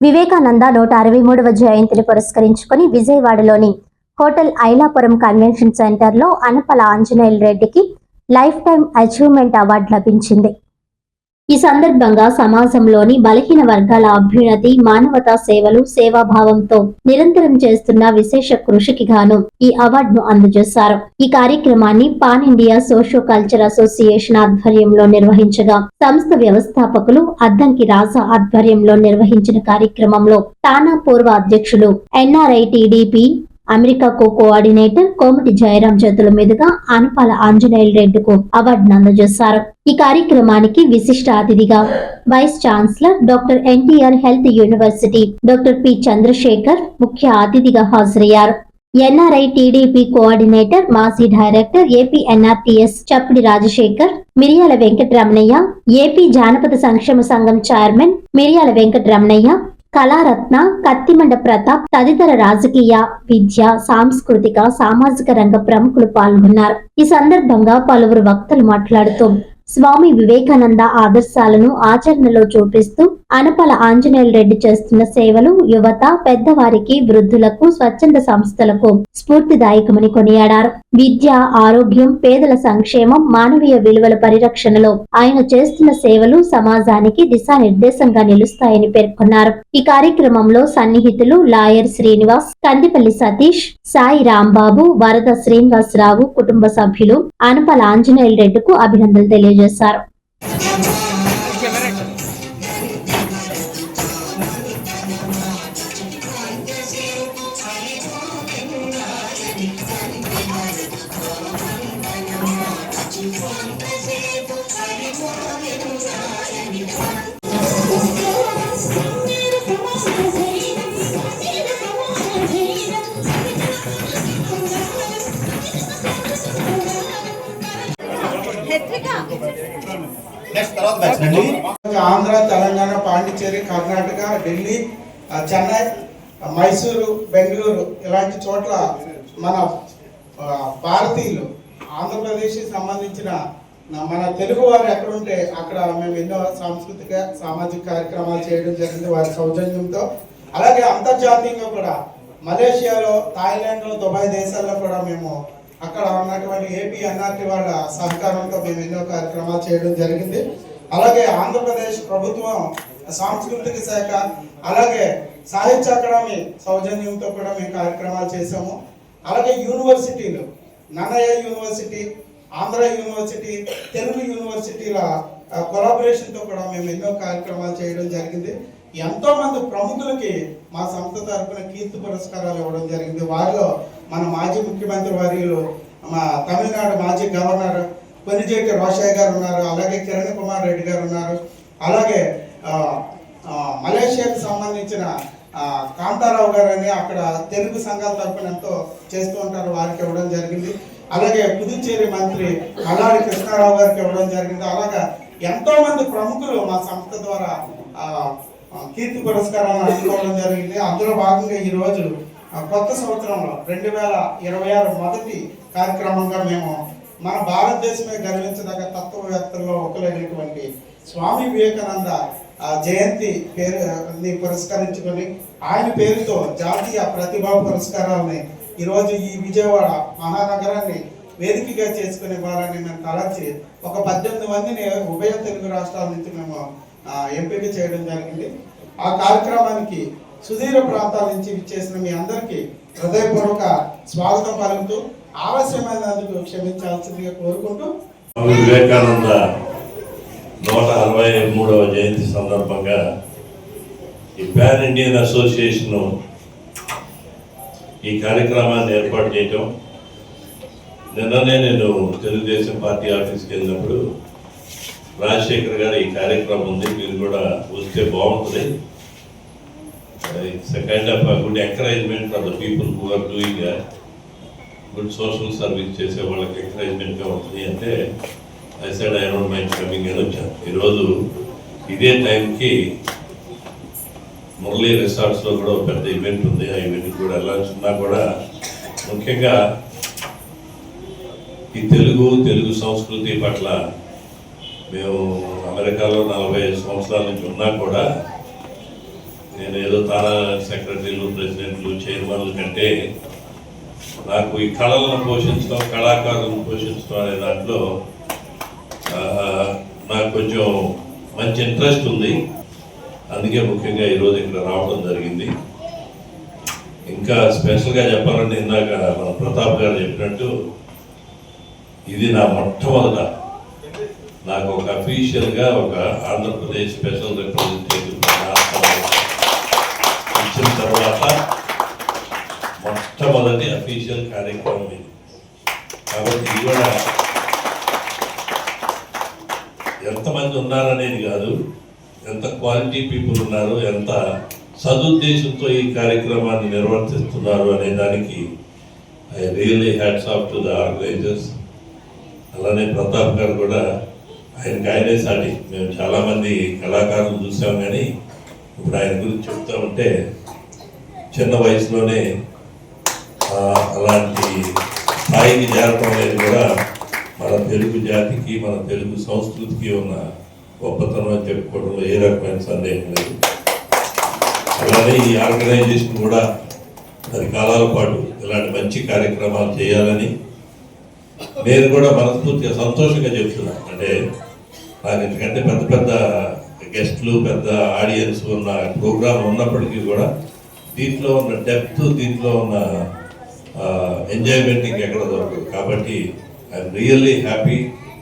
వివేకానంద నూట అరవై మూడవ జయంతిని పురస్కరించుకుని విజయవాడలోని హోటల్ ఐలాపురం కన్వెన్షన్ సెంటర్లో అనపల ఆంజనేయుల రెడ్డికి లైఫ్ టైం అచీవ్మెంట్ అవార్డు లభించింది. ఈ సందర్భంగా సమాజంలోని బలహీన వర్గాల అభ్యున్నతి మానవతా సేవలు సేవాభావంతో నిరంతరం చేస్తున్న విశేష కృషికి గాను ఈ అవార్డును అందజేశారు. ఈ కార్యక్రమాన్ని pan India socio culture association ఆధ్వర్యంలో నిర్వహించగా సంస్థ వ్యవస్థాపకులు అద్దంకి రాజా ఆధ్వర్యంలో నిర్వహించిన కార్యక్రమంలో తానా పూర్వ అధ్యక్షులు NRI TDP America co coordinator Komati Jayaram చేతుల మీదుగా ఆనపాల ఆంజనేయులు రెడ్డికు అవార్డును అందజేశారు ఈ కార్యక్రమానికి విశిష్ట అతిథిగా vice chancellor doctor NTR health university doctor P Chandrasekhar ముఖ్య అతిథిగా హాజరయ్యారు. ఎన్ఆర్ఐ టీడీపీ కోఆర్డినేటర్ మాజీ director AP NRTS Chappidi Rajasekhar Miriyala Venkataramanaiah AP జానపద సంక్షేమ సంఘం చైర్మన్ మిరియాల వెంకటరమణయ్య కళారత్న కత్తిమండ ప్రతాప్ తదితర రాజకీయ విద్య సాంస్కృతిక సామాజిక రంగ ప్రముఖులు పాల్గొన్నారు. ఈ సందర్భంగా పలువురు వక్తలు మాట్లాడుతూ స్వామి వివేకానంద ఆదర్శాలను ఆచరణలో చూపిస్తూ అనపల ఆంజనేయులు రెడ్డి చేస్తున్న సేవలు యువత పెద్దవారికి వృద్ధులకు స్వచ్ఛంద సంస్థలకు స్ఫూర్తిదాయకమని కొనియాడారు. విద్య ఆరోగ్యం పేదల సంక్షేమం మానవీయ విలువల పరిరక్షణలో ఆయన చేస్తున్న సేవలు సమాజానికి దిశానిర్దేశంగా నిలుస్తాయని పేర్కొన్నారు. ఈ కార్యక్రమంలో సన్నిహితులు లాయర్ శ్రీనివాస్ కందిపల్లి సతీష్ సాయి రాంబాబు వరద శ్రీనివాసరావు కుటుంబ సభ్యులు అనపల ఆంజనేయులు రెడ్డికు అభినందనలు తెలియజేశారు. తెలియజేశారు Thank you. ఆంధ్ర తెలంగాణ పాండిచ్చేరి కర్ణాటక ఢిల్లీ చెన్నై మైసూరు బెంగళూరు ఇలాంటి చోట్ల మన భారతీయులు ఆంధ్రప్రదేశ్కి సంబంధించిన మన తెలుగు వారు ఎక్కడుంటే అక్కడ మేము ఎన్నో సాంస్కృతిక సామాజిక కార్యక్రమాలు చేయడం జరిగింది వారి సౌజన్యంతో. అలాగే అంతర్జాతీయంగా కూడా మలేషియాలో థాయిలాండ్లో దుబాయ్ దేశాల్లో కూడా మేము అక్కడ ఉన్నటువంటి ఏపీ ఎన్ఆర్టీ వాళ్ళ సహకారంతో మేము ఎన్నో కార్యక్రమాలు చేయడం జరిగింది. అలాగే ఆంధ్రప్రదేశ్ ప్రభుత్వం సాంస్కృతిక శాఖ అలాగే సాహిత్య అకాడమీ సౌజన్యంతో కూడా మేము కార్యక్రమాలు చేసాము అలాగే యూనివర్సిటీలు నన్నయ్య యూనివర్సిటీ ఆంధ్ర యూనివర్సిటీ తెలుగు యూనివర్సిటీల కొలాబరేషన్తో కూడా మేము ఎన్నో కార్యక్రమాలు చేయడం జరిగింది. ఎంతో మంది ప్రముఖులకి మా సంస్థ తరపున కీర్తి పురస్కారాలు ఇవ్వడం జరిగింది. వారిలో మన మాజీ ముఖ్యమంత్రి వర్యులు మా తమిళనాడు మాజీ గవర్నర్ కొనిజేటి రోషయ్య గారు ఉన్నారు అలాగే కిరణ్ కుమార్ రెడ్డి గారు ఉన్నారు. అలాగే మలేషియాకు మలేషియాకి సంబంధించిన కాంతారావు గారు అని అక్కడ తెలుగు సంఘాల తరఫున ఎంతో చేస్తూ ఉంటారు వారికి ఇవ్వడం జరిగింది. అలాగే పుదుచ్చేరి మంత్రి కల్లాడి కృష్ణారావు గారికి ఇవ్వడం జరిగింది. అలాగా ఎంతో మంది ప్రముఖులు మా సంస్థ ద్వారా కీర్తి పురస్కారాన్ని అందుకోవడం జరిగింది. అందులో భాగంగా ఈ రోజు కొత్త సంవత్సరంలో రెండు వేల ఇరవై ఆరు మొదటి కార్యక్రమంగా మేము మన భారతదేశమే గర్వించదగ్గ తత్వవేత్తల్లో ఒకరైనటువంటి స్వామి వివేకానంద జయంతి పేరు పురస్కరించుకొని ఆయన పేరుతో జాతీయ ప్రతిభా పురస్కారాలని ఈరోజు ఈ విజయవాడ మహానగరాన్ని వేదికగా చేసుకునే వారని మేము తలచి ఒక పద్దెనిమిది మందిని ఉభయ తెలుగు రాష్ట్రాల నుంచి మేము ఎంపిక చేయడం జరిగింది. ఆ కార్యక్రమానికి సుదీర ప్రాంతాల నుంచి విచ్చేసిన మీ అందరికీ హృదయపూర్వక స్వాగతం పలుకుతూ ఆలస్యమైనందుకు క్షమించాల్సిందిగా కోరుకుంటూ వివేకానంద నూట అరవై మూడవ జయంతి సందర్భంగా ఈ పాన్ ఇండియన్ అసోసియేషన్ ఈ కార్యక్రమాన్ని ఏర్పాటు చేయటం నిన్ననే నేను తెలుగుదేశం పార్టీ ఆఫీస్కి వెళ్ళినప్పుడు రాజశేఖర్ గారు ఈ కార్యక్రమం ఉంది మీరు కూడా వస్తే బాగుంటుంది. It's kind of good encouragement for the people who are doing good social service చేసే వాళ్ళకి ఎంకరేజ్మెంట్గా ఉంటుంది అంటే I said I don't mind coming అని వచ్చాను ఈరోజు ఇదే టైంకి మురళీ రిసార్ట్స్లో కూడా పెద్ద ఈవెంట్ ఉంది. ఆ ఈవెంట్కి కూడా వెళ్ళాల్సిందా కూడా ముఖ్యంగా ఈ తెలుగు తెలుగు సంస్కృతి పట్ల మేము అమెరికాలో నలభై ఐదు సంవత్సరాల నుంచి ఉన్నా కూడా నేను ఏదో తానా సెక్రటరీలు ప్రెసిడెంట్లు చైర్మన్లు కంటే నాకు ఈ కళలను పోషించడం కళాకారులను పోషించడం అనే దాంట్లో నాకు కొంచెం మంచి ఇంట్రెస్ట్ ఉంది. అందుకే ముఖ్యంగా ఈరోజు ఇక్కడ రావడం జరిగింది. ఇంకా స్పెషల్గా చెప్పాలంటే ఇందాక మన ప్రతాప్ గారు చెప్పినట్టు ఇది నా మొట్టమొదట. నాకు ఒక అఫీషియల్గా ఒక ఆంధ్రప్రదేశ్ స్పెషల్ రిప్రజెంటేటివ్ ఇచ్చిన తర్వాత మొట్టమొదటి అఫీషియల్ కార్యక్రమం ఇది. కాబట్టి ఇది కూడా ఎంతమంది ఉన్నారనేది కాదు ఎంత క్వాలిటీ పీపుల్ ఉన్నారు ఎంత సదుద్దేశంతో ఈ కార్యక్రమాన్ని నిర్వర్తిస్తున్నారు అనే దానికి I really hats off to the organisers అలానే ప్రతాప్ గారు కూడా ఆయనకి ఆయనే సాటి. మేము చాలామంది కళాకారులు చూసాం కానీ ఇప్పుడు ఆయన గురించి చెప్తా ఉంటే చిన్న వయసులోనే అలాంటి స్థాయికి చేరటం అనేది కూడా మన తెలుగు జాతికి మన తెలుగు సంస్కృతికి ఉన్న గొప్పతనం అని చెప్పుకోవడంలో ఏ రకమైన సందేహం లేదు. అలానే ఈ ఆర్గనైజేషన్ కూడా పది కాలాల పాటు ఇలాంటి మంచి కార్యక్రమాలు చేయాలని నేను కూడా మనస్ఫూర్తిగా సంతోషంగా చెప్తున్నాను అంటే నాకు ఎందుకంటే పెద్ద పెద్ద గెస్ట్లు పెద్ద ఆడియన్స్ ఉన్న ప్రోగ్రామ్ ఉన్నప్పటికీ కూడా దీంట్లో ఉన్న డెప్త్ దీంట్లో ఉన్న ఎంజాయ్మెంట్ ఎక్కడ దొరకదు. కాబట్టి ఐఎమ్ రియల్లీ హ్యాపీ